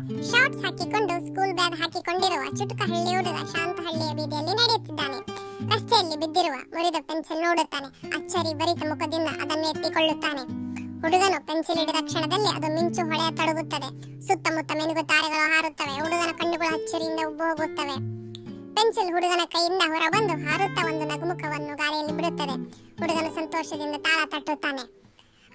Shorts ಹಾಕಿಕೊಂಡು school bag ಹಾಕಿಕೊಂಡಿರುವ ಚುಟುಕ ಹಳ್ಳಿ ಹುಡುಗ ಶಾಂತ ಹಳ್ಳಿಯ ಬೀದಿಯಲ್ಲಿ ನಡೆಯುತ್ತಿದ್ದಾನೆ. ರಸ್ತೆಯಲ್ಲಿ ಬಿದ್ದಿರುವ ಮುರಿದ ಪೆನ್ಸಿಲ್ ನೋಡುತ್ತಾನೆ. ಅಚ್ಚರಿ ಬರಿತ ಮುಖದಿಂದ ಅದನ್ನು ಎತ್ತಿಕೊಳ್ಳುತ್ತಾನೆ. ಹುಡುಗನು ಪೆನ್ಸಿಲ್ ಹಿಡಿದ ಕ್ಷಣದಲ್ಲಿ ಅದು ಮಿಂಚು ಹೊಳೆಯ ತಡಗುತ್ತದೆ. ಸುತ್ತಮುತ್ತ ಮಿನುಗು ತಾರೆಗಳು ಹಾರುತ್ತವೆ. ಹುಡುಗನ ಕಣ್ಣುಗಳು ಅಚ್ಚರಿಯಿಂದ ಉಬ್ಬು ಹೋಗುತ್ತವೆ ಪೆನ್ಸಿಲ್ ಹುಡುಗನ ಕೈಯಿಂದ ಹೊರಬಂದು ಹಾರುತ್ತಾ ಒಂದು ನಗುಮುಖವನ್ನು ಗಾಳಿಯಲ್ಲಿ ಬಿಡುತ್ತದೆ. ಹುಡುಗನು ಸಂತೋಷದಿಂದ ತಾಳ ತಟ್ಟುತ್ತಾನೆ.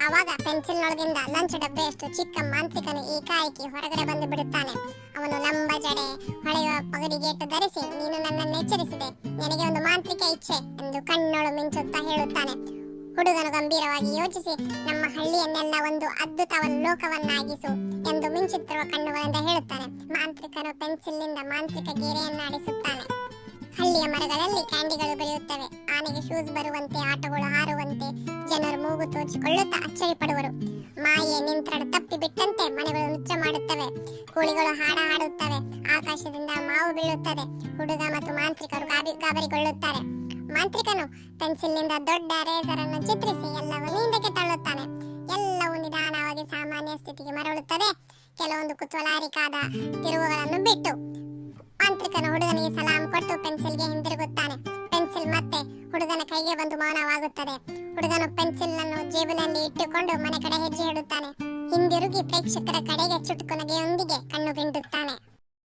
ಆವಾಗ ಪೆನ್ಸಿಲ್ನೊಳಗಿಂದ ಲಂಚ್ ಡಬ್ಬೆಯಷ್ಟು ಚಿಕ್ಕ ಮಾಂತ್ರಿಕನು ಏಕಾಏಕಿ ಹೊರಗಡೆ ಬಂದು ಬಿಡುತ್ತಾನೆ. ಅವನು ಲಂಬ ಜಡೆ ಹೊಳೆಯುವ ಪಗಡಿಗೇಟು ಧರಿಸಿ ನೀನು ನನ್ನನ್ನು ಎಚ್ಚರಿಸಿದೆ. ನಿನಗೆ ಒಂದು ಮಾಂತ್ರಿಕ ಇಚ್ಛೆ ಎಂದು ಕಣ್ಣೊಳು ಮಿಂಚುತ್ತಾ ಹೇಳುತ್ತಾನೆ. ಹುಡುಗನು ಗಂಭೀರವಾಗಿ ಯೋಚಿಸಿ, ನಮ್ಮ ಹಳ್ಳಿಯನ್ನೆಲ್ಲ ಒಂದು ಅದ್ಭುತವನ್ನ ಲೋಕವನ್ನಾಗಿಸು ಎಂದು ಮಿಂಚುತ್ತಿರುವ ಕಣ್ಣುಗಳಿಂದ ಹೇಳುತ್ತಾನೆ. ಮಾಂತ್ರಿಕನು ಪೆನ್ಸಿಲ್ನಿಂದ ಮಾಂತ್ರಿಕ ಗೆರೆಯನ್ನಾಡಿಸುತ್ತಾನೆ. ಹಳ್ಳಿಯ ಮರಗಳಲ್ಲಿ ಕ್ಯಾಂಡಿಗಳು ಬೆಳೆಯುತ್ತವೆ. ಆನೆಗೆ ಶೂಸ್ ಬರುವಂತೆ, ಆಟಗಳು ಹಾರುವಂತೆ ಜನರು ಮೂಗು ತೋಚಿಕೊಳ್ಳುತ್ತಾ ಅಚ್ಚರಿ ಪಡುವರು. ಮಾಯೆ ನಿಂತ್ರಡ ತಪ್ಪಿ ಬಿಟ್ಟಂತೆ ಮನೆಗಳು ನೃತ್ಯ ಮಾಡುತ್ತವೆ. ಕೋಳಿಗಳು ಹಾಡ ಹಾಡುತ್ತವೆ. ಆಕಾಶದಿಂದ ಮಾವು ಬೀಳುತ್ತದೆ. ಹುಡುಗ ಮತ್ತು ಮಾಂತ್ರಿಕರು ಗಾಬಿ ಗಾಬರಿಗೊಳ್ಳುತ್ತಾರೆ ಮಾಂತ್ರಿಕನು ಪೆನ್ಸಿಲ್ನಿಂದ ದೊಡ್ಡ ರೇಸರ್ ಅನ್ನು ಚಿತ್ರಿಸಿ ಎಲ್ಲವನ್ನೂ ಹಿಂದಕ್ಕೆ ತಳ್ಳುತ್ತಾನೆ. ಎಲ್ಲವೂ ನಿಧಾನವಾಗಿ ಸಾಮಾನ್ಯ ಸ್ಥಿತಿಗೆ ಮರಳುತ್ತದೆ. ಕೆಲವೊಂದು ಕುತೂಹಲಾರಿಕಾದ ತಿರುವುಗಳನ್ನು ಬಿಟ್ಟು ಮಾಂತ್ರಿಕನು ಹುಡುಗನಿಗೆ ಸಲಾಂ ಕೊಟ್ಟು ಪೆನ್ಸಿಲ್ಗೆ ಹಿಂದಿರುಗುತ್ತಾನೆ. ಹುಡುಗನ ಕೈಗೆ ಬಂದು ಮಾನವಾಗುತ್ತದೆ. ಹುಡುಗನು ಪೆನ್ಸಿಲ್ ಅನ್ನು ಜೇಬಿನಲ್ಲಿ ಇಟ್ಟುಕೊಂಡು ಮನೆ ಕಡೆ ಹೆಜ್ಜೆ ಇಡುತ್ತಾನೆ. ಹಿಂದಿರುಗಿ ಪ್ರೇಕ್ಷಕರ ಕಡೆಗೆ ಚುಟುಕು ನಗೆಯೊಂದಿಗೆ ಕಣ್ಣು ಗಿಂಡುತ್ತಾನೆ